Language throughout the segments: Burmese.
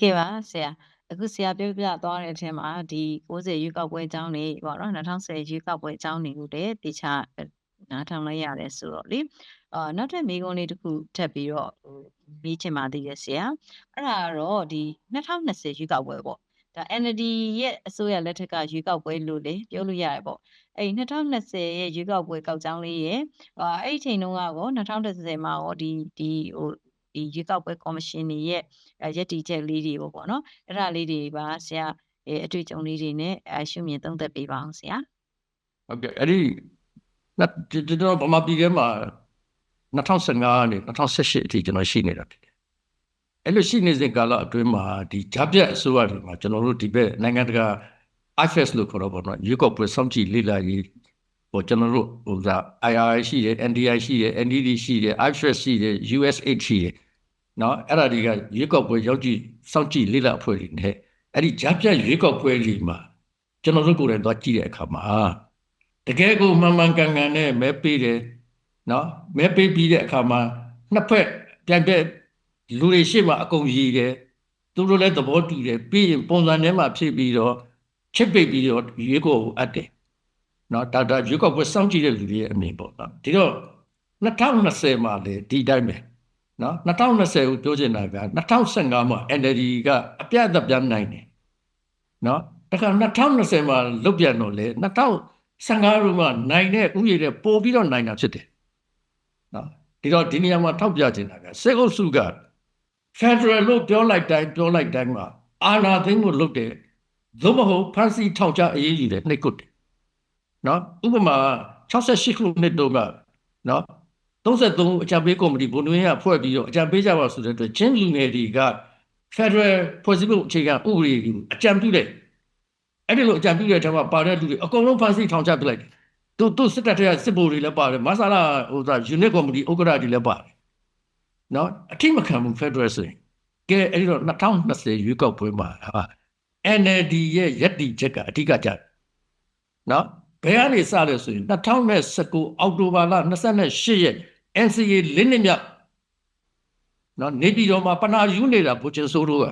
ကဲပါဆရာအခုဆရာပြောပြသွားတဲ့အထဲမှာဒီ60ရွေးကောက်ပွဲအကြောင်းတွေပေါ့နော်2010ရွေးကောက်ပွဲအကြောင်းတွေကိုလည်းတေချာနားထောင်လိုက်ရတယ်ဆိုတော့လေအာနောက်ထပ်မိကုံးလေးတစ်ခုထပ်ပြီးတော့ဟိုမေးချင်ပါသေးတယ်ဆရာအဲ့ဒါကတော့ဒီ2020ရွေးကောက်ပွဲပေါ့ဒါ NLD ရဲ့အစိုးရလက်ထက်ကရွေးကောက်ပွဲလို့လေပြောလို့ရတယ်ပေါ့အဲ့2020ရဲ့ရွေးကောက်ပွဲကောက်ကြောင်းလေးရဲ့အာအဲ့ဒီချိန်တုန်းကကော2010မှာရောဒီဒီဟို ဒီရွေးကောက်ပွဲကော်မရှင်တွေရဲ့ရက်တီချက်လေးတွေပေါ့နော်အဲ့ဒါလေးတွေပါဆရာအတွေ့အကြုံလေးတွေနဲ့အရှုမြင်သုံးသပ်ပေးပါအောင်ဆရာဟုတ်ကဲ့အဲ့ဒီကျွန်တော်ဗမာပြည်ထဲမှာ2015ကနေ2018အထိကျွန်တော်ရှိနေတာဖြစ်တယ်အဲ့လိုရှိနေစဉ်ကာလအတွင်းမှာဒီဂျာပြတ်အစိုးရတွေမှာကျွန်တော်တို့ဒီဘက်နိုင်ငံတကာ IFS လို့ခေါ်တော့ပေါ့နော်ရွေးကောက်ပွဲစောင့်ကြည့်လေ့လာရေးဟိုကျွန်တော်တို့ဟိုက IRI ရှိတယ် NDI ရှိတယ် NDD ရှိတယ် IFS ရှိတယ် USH ရှိတယ် နော်အဲ့ဒါတွေကရွေးကောက်ပွဲရောက်ကြည့်စောင့်ကြည့်လေ့လာအဖွဲ့တွေနဲ့အဲ့ဒီဂျာပြတ်ရွေးကောက်ပွဲတွေမှာကျွန်တော်တို့ကိုယ်တိုင်သွားကြည့်တဲ့အခါမှာတကယ်ကိုမှန်မှန်ကန်ကန်နဲ့မဲပေးတယ်နော်မဲပေးပြီးတဲ့အခါမှာနှစ်ဖက်ပြန်ပြက်လူတွေရှေ့မှာအကုန်ရည်တယ်သူတို့လည်းသဘောတူတယ်ပြီးရင်ပုံစံထဲမှာဖြစ်ပြီးတော့ချစ်ပိတ်ပြီးတော့ရွေးကိုအပ်တယ်နော်ဒါဒါရွေးကောက်ပွဲစောင့်ကြည့်တဲ့လူတွေရဲ့အမြင်ပေါ့နော်ဒီတော့2020မှာလေဒီတိုင်းပဲ နော်2020ကိုပြောချင်တာက2015မှာ NLD ကအပြတ်အသတ်ပြန်နိုင်တယ်နော်ဒါက2020မှာလုတ်ပြန်တော့လေ2015ရုံးမှာနိုင်တဲ့ဥယျာဉ်တွေပို့ပြီးတော့နိုင်တာဖြစ်တယ်နော်ဒီတော့ဒီနေရာမှာထောက်ပြချင်တာကစေအုပ်စုက Federal လို့ပြောလိုက်တိုင်းပြောလိုက်တိုင်းမှာအာဏာသိမ်းမှုလုပ်တယ်သို့မဟုတ်ဖန်စီထောင်ချအရေးကြီးတယ်နှိပ်ကွတ်တယ်နော်ဥပမာ68ခုနှစ်တုန်းကနော် 33အကြံပေးကော်မတီဘုံတွင်းရဖွဲ့ပြီးတော့အကြံပေးကြပါဆိုတဲ့အတွက်ချင်းလူငယ်တွေက Federal ဖွဲ့စည်းပုံအခြေခံဥပဒေကိုအကြံပြုတဲ့အဲ့ဒီလိုအကြံပြုတဲ့ထဲမှာပါတဲ့လူတွေအကုန်လုံးဖန်စီထောင်ချပလိုက်တယ်သူသူစစ်တပ်ထဲကစစ်ဗိုလ်တွေလည်းပါတယ်မဆလာဟိုသာ unit committee ဥက္ကဋ္ဌတွေလည်းပါတယ်နော်အထိမခံဘူး Federal ဆိုရင်ကဲအဲ့ဒီတော့2020ရွေးကောက်ပွဲမှာဟာ NLD ရဲ့ယက်တီချက်ကအဓိကကြနော်ဘယ်ကနေစလဲဆိုရင်2019အောက်တိုဘာလ28ရက် NCA လင်းနှစ်မြောက်နော်နေပြည်တော်မှာပနာယူနေတာဘုချင်းစိုးတို့က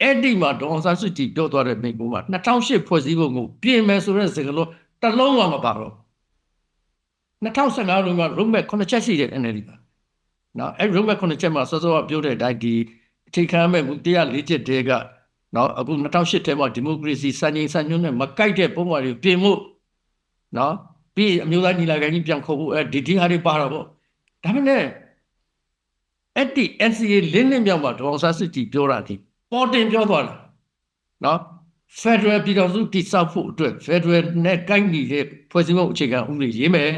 အဲ့ဒီမှာဒေါအောင်ဆန်းစုကြည်ပြောသွားတဲ့မိန့်ခွန်းမှာ2008ဖွဲ့စည်းပုံကိုပြင်မယ်ဆိုတဲ့စကားလုံးတစ်လုံးမှမပါတော့2015တုန်းက roadmap 9ချက်ရှိတယ် NLD ကနော်အဲ့ roadmap 9ချက်မှာစောစောကပြောတဲ့အတိုင်းဒီအခြေခံမဲ့မှု104ချက်တဲကနော်အခု2008ထဲမှာဒီမိုကရေစီစံချိန်စံညွှန်းနဲ့မကိုက်တဲ့ပုံစံတွေပြင်မှုနော်ပြီးအမျိုးသားညီလာခံကြီးပြန်ခေါ်ဖို့အဲဒီဒီဟာတွေပါတော့ဗော ဒါပေမဲ့အဲ့ဒီ NCA လင်းလင်းမြောက်မှာဒေါအောင်ဆန်းစုကြည်ပြောတာဒီပေါ်တင်ပြောသွားတာနော် Federal ပြည်တော်စုတည်ဆောက်ဖို့အတွက် Federal နဲ့ကိုက်ညီတဲ့ဖွဲ့စည်းပုံအခြေခံဥပဒေရေးမယ်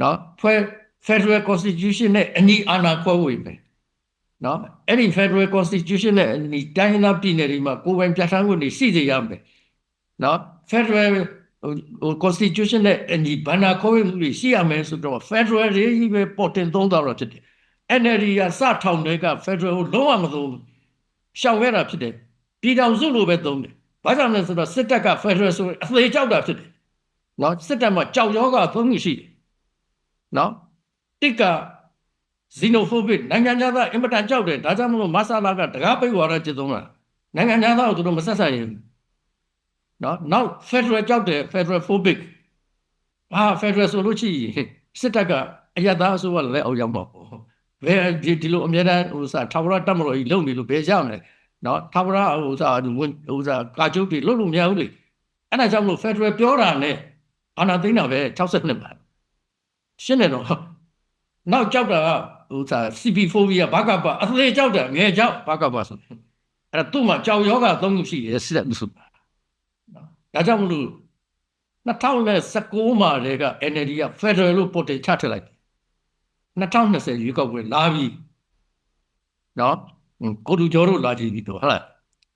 နော်ဖွဲ့ Federal Constitution နဲ့အနီးအာဏာခွဲဝေမယ်နော်အဲ့ဒီ Federal Constitution နဲ့အနီးတိုင်းဒေသပြည်နယ်တွေမှာကိုယ်ပိုင်ပြဋ္ဌာန်းခွင့်တွေရှိစေရမယ်နော် Federal ဟို constitution နဲ့အညီဘန္နာခေါ်မှုတွေရှိရမယ်ဆိုတော့ federal ရေးပဲပေါ်တင်သုံးတာတော့ဖြစ်တယ် NLD ကစထောင်တွေက federal ကိုလုံးဝမသုံးဘူးရှောင်ခဲ့တာဖြစ်တယ်ပြည်တော်စုလိုပဲသုံးတယ်ဘာကြောင့်လဲဆိုတော့စစ်တပ်က federal ဆိုအသေးကြောက်တာဖြစ်တယ်နော်စစ်တပ်မှာကြောက်ရောဂါသုံးမှုရှိတယ်နော်တစ်က xenophobic နိုင်ငံသားအင်မတန်ကြောက်တယ်ဒါကြောင့်မလို့မဆာလာကတကားပိတ်ဝါရจิตသုံးတာနိုင်ငံသားကိုသူတို့မဆက်ဆံရင် နော်နောက် Federal ကြောက်တယ် Federal phobic ဟာ Federal ဆိုလို့ရှိရင်စစ်တပ်ကအရသာအစိုးရလည်းအောက်ရောက်မှာပေါ့ဘယ်ဒီဒီလိုအများတန်းဟိုစားထာဝရတမတော်ကြီးလုံနေလို့ဘယ်ရောက်မလဲနော်ထာဝရဟိုစားဟိုစားကာချုပ်တွေလုံလို့မရဘူးလေအဲ့ဒါကြောင့်မလို့ Federal ပြောတာနဲ့အာဏာသိမ်းတာပဲ62ပါရှင်းတယ်တော့နောက်ကြောက်တာကဟိုစား CP phobia ဘာကပါအသေးကြောက်တာငယ်ကြောက်ဘာကပါဆိုအဲ့ဒါသူ့မှာကြောက်ယောဂသုံးခုရှိတယ်စစ်တပ်လို့ဆိုတာ ဒါကြောင့်မလို့2019မှာတည်းက NLD က Federal လို့ပေါ်တင်ချထလိုက်2020ရွေးကောက်ပွဲလာပြီနော်ကိုလူကျော်တို့လာကြည့်ပြီတော့ဟုတ်လား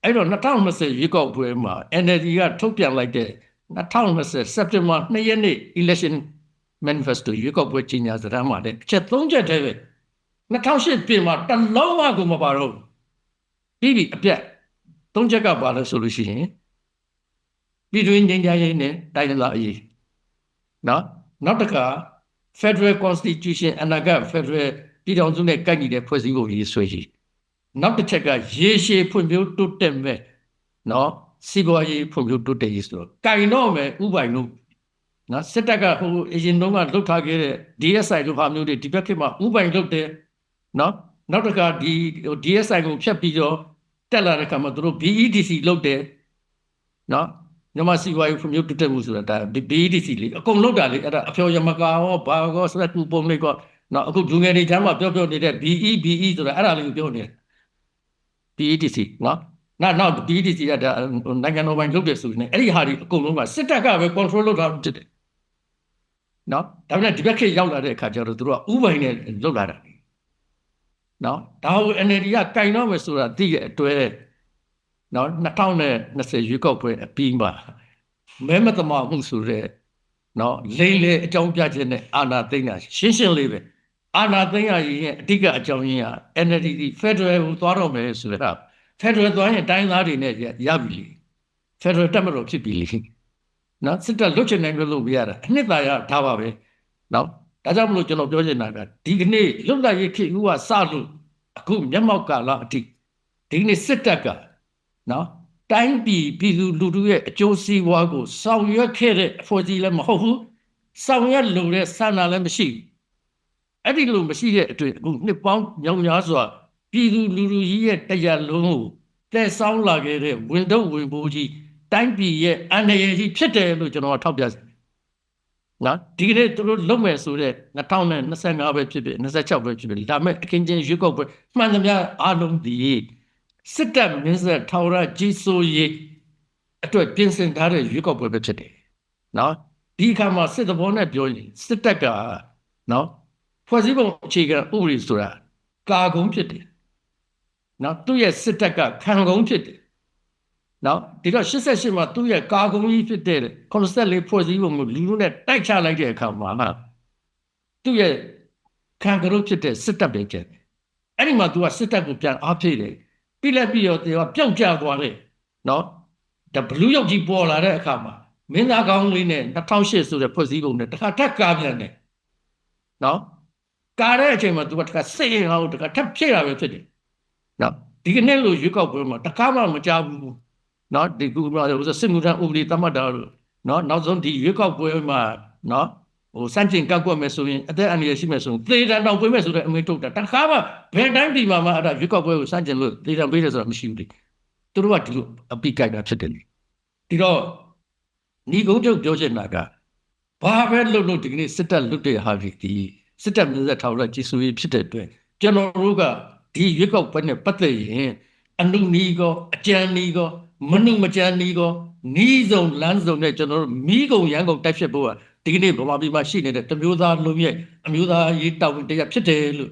အဲ့တော့2020ရွေးကောက်ပွဲမှာ NLD ကထုတ်ပြန်လိုက်တဲ့2020 September 2ရက်နေ့ election manifesto ရွေးကောက်ပွဲကြီးညာစရမ်းမှာတဲ့အချက်၃ချက်တည်းပဲ2008ပြင်မှာတလုံးမှကိုမပါတော့ပြီးပြီအပြတ်၃ချက်ကပါလို့ဆိုလို့ရှိရင် ပြည်တွင်းငြိမ်းချမ်းရေးနဲ့တိုင်းဒေသအရေးနော်နောက်တစ်ခါ Federal Constitution အနာဂတ် Federal ပြည်ထောင်စုနဲ့ကိုက်ညီတဲ့ဖွဲ့စည်းပုံရေးဆွဲရေးနောက်တစ်ချက်ကရေရှည်ဖွံ့ဖြိုးတိုးတက်မဲ့နော်စီးပွားရေးဖွံ့ဖြိုးတိုးတက်ရေးဆိုတော့ကင်တော့မယ်ဥပိုင်လို့နော်စစ်တပ်ကဟိုအရင်တုန်းကလှုပ်ထားခဲ့တဲ့ DSI လိုဟာမျိုးတွေဒီဘက်ခေတ်မှာဥပိုင်လုပ်တယ်နော်နောက်တစ်ခါဒီဟို DSI ကိုဖြတ်ပြီးတော့တက်လာတဲ့ခါမှာသူတို့ BEDC လုပ်တယ်နော် မြန်မာစီးပွားရေးဖွံ့ဖြိုးတိုးတက်မှုဆိုတာဒါ BEDC လေအကုန်လုပ်တာလေအဲ့ဒါအဖျော်ယမကာရောဘာရောစက်ကူပုံလေးကောနော်အခုလူငယ်တွေချမ်းမှာပြောပြောနေတဲ့ BE BE ဆိုတာအဲ့ဒါလေးကိုပြောနေတယ် PETC နော်နောက်နောက် PETC ကဒါနိုင်ငံတော်ပိုင်းလုပ်တယ်ဆိုရင်အဲ့ဒီဟာတွေအကုန်လုံးကစစ်တပ်ကပဲ control လုပ်တာဖြစ်တယ်နော်ဒါပေမဲ့ဒီဘက်ခေတ်ရောက်လာတဲ့အခါကျတော့သူတို့ကဥပိုင်နဲ့လုပ်လာတာနော်ဒါကို NLD ကကင်တော့မယ်ဆိုတာသိရဲ့အတွဲ နော်2020ရွေးကောက်ပွဲအပြီးမှာမဲမတမာမှုဆိုတဲ့နော်လိမ့်လေအကြောင်းပြချက်နဲ့အာဏာသိမ်းတာရှင်းရှင်းလေးပဲအာဏာသိမ်းရရင်ရဲ့အဓိကအကြောင်းရင်းက NLD Federal ကိုသွားတော့မယ်ဆိုတော့ Federal သွားရင်တိုင်းသားတွေနဲ့ရပြီလေ Federal တက်မလို့ဖြစ်ပြီလေနော်စစ်တပ်လွတ်ချင်တယ်လို့ပြရတာအနှစ်သာရဒါပါပဲနော်ဒါကြောင့်မလို့ကျွန်တော်ပြောချင်တာကဒီကနေ့လွတ်လပ်ရေးခေတ်ဦးကစလို့အခုမျက်မှောက်ကာလအထိဒီကနေ့စစ်တပ်က နော်တိုင်းပြည်ပြည်သူလူထုရဲ့အကျိုးစီးပွားကိုဆောင်ရွက်ခဲ့တဲ့အဖွဲ့အစည်းလည်းမဟုတ်ဘူးဆောင်ရွက်လို့တဲ့ဆန္ဒလည်းမရှိဘူးအဲ့ဒီလိုမရှိတဲ့အတွက်အခုနှစ်ပေါင်းညောင်များစွာပြည်သူလူထုကြီးရဲ့တရားလုံးကိုတက်ဆောင်လာခဲ့တဲ့ဝင်တော့ဝင်ပိုးကြီးတိုင်းပြည်ရဲ့အန္တရာယ်ကြီးဖြစ်တယ်လို့ကျွန်တော်ထောက်ပြတယ်နော်ဒီကနေ့သူတို့လုံမဲ့ဆိုတဲ့2025ပဲဖြစ်ဖြစ်26ပဲဖြစ်ဖြစ်ဒါမဲ့အခင်းချင်းရွေးကောက်ပွဲမှန်သမျှအားလုံးဒီ စစ်တပ်မင်းဆက်ထောင်ရကြီးစိုးရေးအတွက်ပြင်ဆင်ထားတဲ့ရွေးကောက်ပွဲပဲဖြစ်တယ်နော်ဒီအခါမှာစစ်တဘောနဲ့ပြောရင်စစ်တပ်ကနော်ဖွဲ့စည်းပုံအခြေခံဥပဒေဆိုတာကာကုန်းဖြစ်တယ်နော်သူ့ရဲ့စစ်တပ်ကခံကုန်းဖြစ်တယ်နော်ဒီတော့88မှာသူ့ရဲ့ကာကုန်းကြီးဖြစ်တဲ့84ဖွဲ့စည်းပုံကိုလူလူနဲ့တိုက်ချလိုက်တဲ့အခါမှာသူ့ရဲ့ခံကရုဖြစ်တဲ့စစ်တပ်ပဲကျန်တယ်အဲ့ဒီမှာ तू ကစစ်တပ်ကိုပြန်အားဖြည့်တယ် ပြီးလက်ပြီးတော့သူကပျောက်ကျသွားတယ်နော်ဒါဘလူးရောက်ကြီးပေါ်လာတဲ့အခါမှာမင်းသားကောင်းလေးနဲ့2008ဆိုတဲ့ဖွဲ့စည်းပုံနဲ့တခါထပ်ကားပြန်တယ်နော်ကားတဲ့အချိန်မှာ तू ကတခါစိတ်ရင်ဟောတခါထပ်ဖြည့်တာပဲဖြစ်တယ်နော်ဒီကနေ့လိုရွေးကောက်ပွဲမှာတခါမှမကြောက်ဘူးနော်ဒီကူမှာစစ်မှုထမ်းဥပဒေသတ်မှတ်တာလို့နော်နောက်ဆုံးဒီရွေးကောက်ပွဲမှာနော် ဟိုစန့်ကျင်ကောက်ကွက်မယ်ဆိုရင်အသက်အန္တရာယ်ရှိမယ်ဆိုရင်သေတံတောင်ပေးမယ်ဆိုတဲ့အမိန့်ထုတ်တာတခါမှဘယ်တိုင်းဒီမှာမှအဲ့ဒါရွေးကောက်ပွဲကိုစန့်ကျင်လို့သေတံပေးတယ်ဆိုတာမရှိဘူးလေသူတို့ကဒီလိုအပိကိုက်တာဖြစ်တယ်လေဒီတော့ညီကုန်းချုပ်ပြောချင်တာကဘာပဲလုပ်လို့ဒီကနေ့စစ်တပ်လွတ်တဲ့ဟာဒီဒီစစ်တပ်မျိုးဆက်ထောက်လိုက်ကြီးစုရေးဖြစ်တဲ့အတွက်ကျွန်တော်တို့ကဒီရွေးကောက်ပွဲနဲ့ပတ်သက်ရင်အနုနီးကောအကြံနီးကောမနုမကြံနီးကောနီးစုံလမ်းစုံနဲ့ကျွန်တော်တို့မိကုံရန်ကုန်တိုက်ဖြစ်ဖို့က ဒီကနေ့ဗမာပြည်မှာရှိနေတဲ့တမျိုးသားလုံးရဲ့အမျိုးသားရေးတောင်းတရားဖြစ်တယ်လို့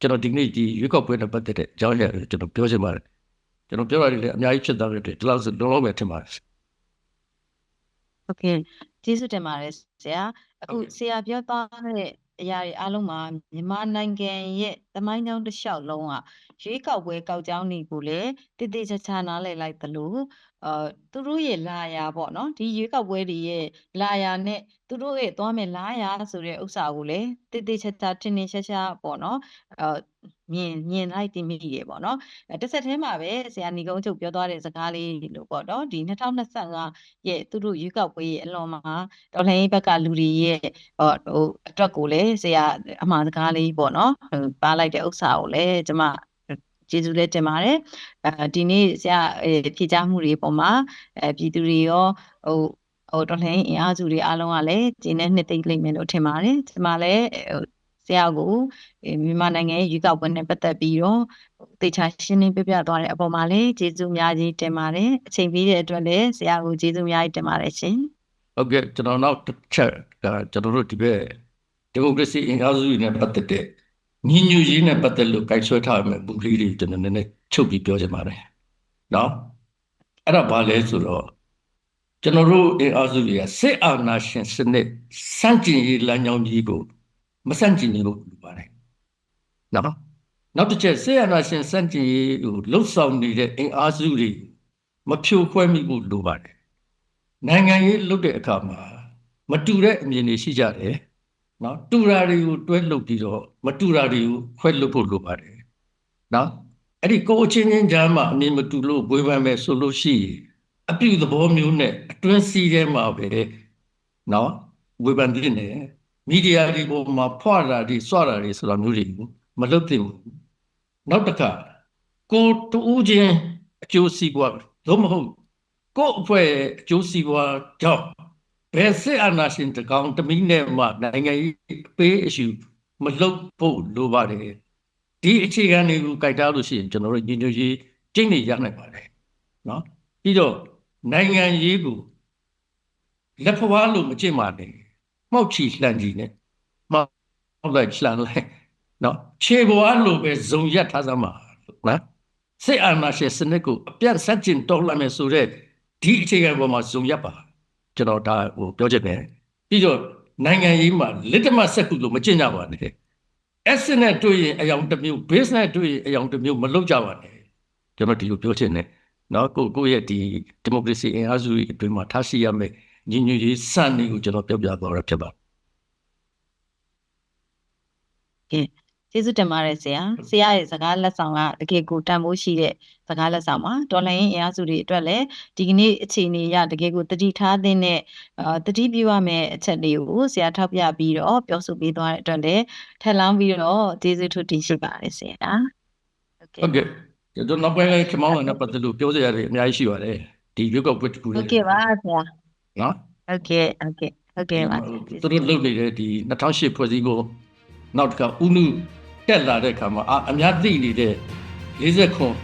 ကျွန်တော်ဒီကနေ့ဒီရွေးကောက်ပွဲနဲ့ပတ်သက်တဲ့အကြောင်းအရာကိုကျွန်တော်ပြောချင်ပါတယ်ကျွန်တော်ပြောရတယ်လေအများကြီးဖြစ်သွားတဲ့အတွက်ဒီလောက်ဆိုလုံးလုံးပဲထင်ပါတယ်ဟုတ်ကဲ့ကျေးဇူးတင်ပါတယ်ဆရာအခုဟုတ်ကဲ့ဆရာပြောသွားတဲ့အရာတွေအားလုံးမှာမြန်မာနိုင်ငံရဲ့သမိုင်းကြောင်းတစ်လျှောက်လုံးကရွေးကောက်ပွဲကောက်ကြောင်းတွေကိုလည်းတည်တည်ချာချာနားလည်လိုက်သလို အာသူတို့ရဲ့လာယာပေါ့နော်ဒီရွေးကောက်ပွဲတွေရဲ့လာယာနဲ့သူတို့ရဲ့သွားမဲ့လာယာဆိုတဲ့ဥစ္စာကိုလည်းတည်တည်ချာချာထင်ထင်ရှားရှားပေါ့နော်အာမြင်မြင်လိုက်တည်မိတယ်ပေါ့နော်အဲတစ်ဆက်တည်းမှာပဲဆရာညီကုန်းချုပ်ပြောသွားတဲ့စကားလေးလို့ပေါ့နော်ဒီ2025ရဲ့သူတို့ရွေးကောက်ပွဲရဲ့အလွန်မှာတော်လှန်ရေးဘက်ကလူတွေရဲ့ဟိုဟိုအတွက်ကိုလည်းဆရာအမှားစကားလေးပေါ့နော်ဟိုပါလိုက်တဲ့ဥစ္စာကိုလည်းကျွန်မ ကျေးဇူးလည်းတင်ပါတယ်အဲဒီနေ့ဆရာအဲဖြေကြားမှုတွေပေါ်မှာအဲပြည်သူတွေရောဟိုဟိုတော်လှန်ရေးအင်အားစုတွေအားလုံးကလည်းကျင်းနဲ့နှစ်သိမ့်လိမ့်မယ်လို့ထင်ပါတယ်ကျွန်မလည်းဟိုဆရာကိုအဲမြန်မာနိုင်ငံရဲ့ရွေးကောက်ပွဲနဲ့ပတ်သက်ပြီးတော့သေချာရှင်းလင်းပြပြသွားတဲ့အပေါ်မှာလည်းကျေးဇူးအများကြီးတင်ပါတယ်အချိန်ပေးတဲ့အတွက်လည်းဆရာကိုကျေးဇူးအများကြီးတင်ပါတယ်ရှင်ဟုတ်ကဲ့ကျွန်တော်နောက်တစ်ချက်ကကျွန်တော်တို့ဒီဘက်ဒီမိုကရေစီအင်အားစုတွေနဲ့ပတ်သက်တဲ့ ညီညွတ်ရေးနဲ့ပတ်သက်လို့ကြိုက်ဆွဲထားမယ့်ဘူးလေးတွေကျွန်တော်နည်းနည်းချုပ်ပြီးပြောချင်ပါတယ်နော်အဲ့ဒါဘာလဲဆိုတော့ကျွန်တော်တို့အင်အားစုတွေကစစ်အာဏာရှင်စနစ်စန့်ကျင်ရေးလမ်းကြောင်းကြီးကိုမစန့်ကျင်ဘူးလို့ပြောပါတယ်နော်နောက်တစ်ချက်စစ်အာဏာရှင်စန့်ကျင်ရေးကိုလှုပ်ဆောင်နေတဲ့အင်အားစုတွေမဖြိုခွဲမိဖို့လိုပါတယ်နိုင်ငံရေးလုပ်တဲ့အခါမှာမတူတဲ့အမြင်တွေရှိကြတယ် နော်တူတာတွေကိုတွဲလုပ်ပြီးတော့မတူတာတွေကိုခွဲလုပ်ဖို့လိုပါတယ်နော်အဲ့ဒီကိုယ်အချင်းချင်းကြားမှာအမြင်မတူလို့ဝေဖန်မယ်ဆိုလို့ရှိရင်အပြုသဘောမျိုးနဲ့အတွင်းစီးထဲမှာပဲနော်ဝေဖန်တဲ့နေမီဒီယာဒီပေါ်မှာဖွာတာဒီစွာတာဒီဆိုတာမျိုးတွေမလုပ်သင့်ဘူးနောက်တစ်ခါကိုတူးချင်းအကျိုးစီးပွားလို့မဟုတ်ကိုယ့်အဖွဲ့အကျိုးစီးပွားကြောင့် ဘယ်စစ်အာဏာရှင်တကောင်တမီးနဲ့မှနိုင်ငံရေးအပေးအရှူမလုပ်ဖို့လိုပါတယ်ဒီအခြေခံတွေကိုကြိုက်တာလို့ရှိရင်ကျွန်တော်တို့ညီညွတ်ရေးကျင့်နေရနိုင်ပါတယ်နော်ပြီးတော့နိုင်ငံရေးကိုလက်ဖွားလို့မကျင့်ပါနဲ့မှောက်ချီလှန်ကြည့်နဲ့မှောက်လိုက်လှန်လိုက်နော်ခြေပွားလို့ပဲဇုံရက်ထားစမ်းပါနော်စစ်အာဏာရှင်စနစ်ကိုအပြတ်ဆက်ကျင်တော်လှန်မယ်ဆိုတဲ့ဒီအခြေခံပေါ်မှာဇုံရက်ပါ ကျွန်တော်ဒါဟိုပြောချက်ပဲပြီးတော့နိုင်ငံရေးမှာလက်တမဆက်ခုလို့မကျင့်ကြပါနဲ့ asset နဲ့တွေ့ရင်အယောင်တစ်မျိုး base နဲ့တွေ့ရင်အယောင်တစ်မျိုးမလုပ်ကြပါနဲ့ကျွန်တော်ဒီလိုပြောချင်တယ်နော်ကိုကိုရဲ့ဒီဒီမိုကရေစီအင်အားစုအတွင်းမှာထားရှိရမယ့်ညီညွတ်ရေးစံတွေကိုကျွန်တော်ပြောပြသွားရဖြစ်ပါတယ် ကျေးဇူးတင်ပါတယ်ဆရာဆရာရဲ့စကားလက်ဆောင်ကတကယ်ကိုတန်ဖိုးရှိတဲ့စကားလက်ဆောင်ပါဒေါ်လာရင်းအင်အားစုတွေအတွက်လည်းဒီကနေ့အခြေအနေအရတကယ်ကိုတတိထားတဲ့နဲ့အာတတိပြုရမယ့်အချက်တွေကိုဆရာထောက်ပြပြီးတော့ပြောဆိုပေးသွားတဲ့အတွက်လည်းထပ်လောင်းပြီးတော့ကျေးဇူးထူးတင်ရှိပါတယ်ဆရာဟုတ်ကဲ့ဟုတ်ကဲ့ကျွန်တော်နောက်ပိုင်းလည်းခမောင်းလာတဲ့ပတ်သက်လို့ပြောစရာတွေအများကြီးရှိပါတယ်ဒီရွက်ကောက်ပွဲတစ်ခုဟုလေးတ်ကဲ့ပါဆရာနော်ဟုတ်ကဲ့ဟုတ်ကဲ့ဟုတ်ကဲ့ပါသူတို့လုပ်နေတဲ့ဒီ2008ဖွဲ့စည်းကို နောက်တစ်ခါဥနုတက်လာတဲ့ခါမှာအာအများသိနေတဲ့40ခွန်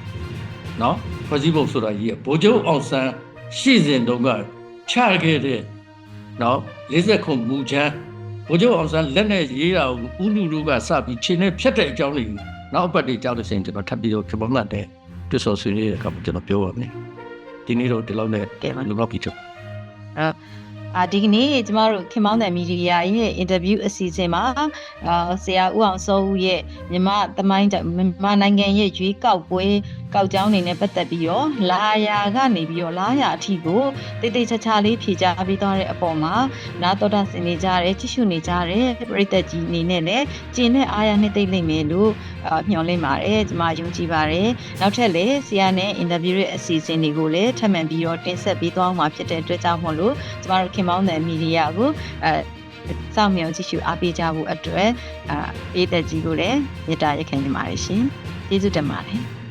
နော်ဖွဲ့စည်းပုံဆိုတာကြီးကဗိုလ်ချုပ်အောင်ဆန်းရှေ့စဉ်တုန်းကချခဲ့တဲ့နော်40ခွန်မူချမ်းဗိုလ်ချုပ်အောင်ဆန်းလက်နဲ့ရေးတာကိုဥနုတို့ကစပြီးခြေနဲ့ဖြတ်တဲ့အကြောင်းလေးနောက်အပတ်တွေကြောက်လို့ရှိရင်ကျွန်တော်ထပ်ပြီးတော့ခမောင်းလာတဲ့တွတ်ဆော်ဆွေးနွေးတဲ့အခါမှာကျွန်တော်ပြောပါမယ်ဒီနေ့တော့ဒီလောက်နဲ့ကဲပါလုံလောက်ပြီချုပ်အာ ဒီကနေ့ကျမတို့ခင်မောင်းတဲ့မီဒီယာရဲ့အင်တာဗျူးအစီအစဉ်မှာအာဆရာဦးအောင်စောဦးရဲ့မြန်မာသမိုင်းကြောင့်မြန်မာနိုင်ငံရဲ့ရွေးကောက်ပွဲ ကောက်ကြောင်းနေနဲ့ပတ်သက်ပြီးတော့လာယာကနေပြီးတော့လာယာအထီကိုတိတ်တိတ်ချာချာလေးဖြေချပေးသွားတဲ့အပေါ်မှာနာတော်တာဆင်နေကြတယ်ကြည့်ရှုနေကြတယ်ပြည်သက်ကြီးအနေနဲ့လည်းကျင်တဲ့အားရနှစ်သိမ့်လိမ့်မယ်လို့အာမျှော်လင့်ပါတယ်ကျမယုံကြည်ပါတယ်နောက်ထပ်လည်းဆရာနဲ့အင်တာဗျူးရဲ့အစီအစဉ်တွေကိုလည်းထပ်မံပြီးတော့တင်ဆက်ပေးသွားမှာဖြစ်တဲ့အတွက်ကြောင့်မို့လို့ကျမတို့ခင်မောင်းတဲ့မီဒီယာကိုအဲစောင့်မျှော်ကြည့်ရှုအားပေးကြဖို့အတွက်အာပေးသက်ကြီးကိုလည်းမေတ္တာရက်ခံနေပါတယ်ရှင်ကျေးဇူးတင်ပါတယ်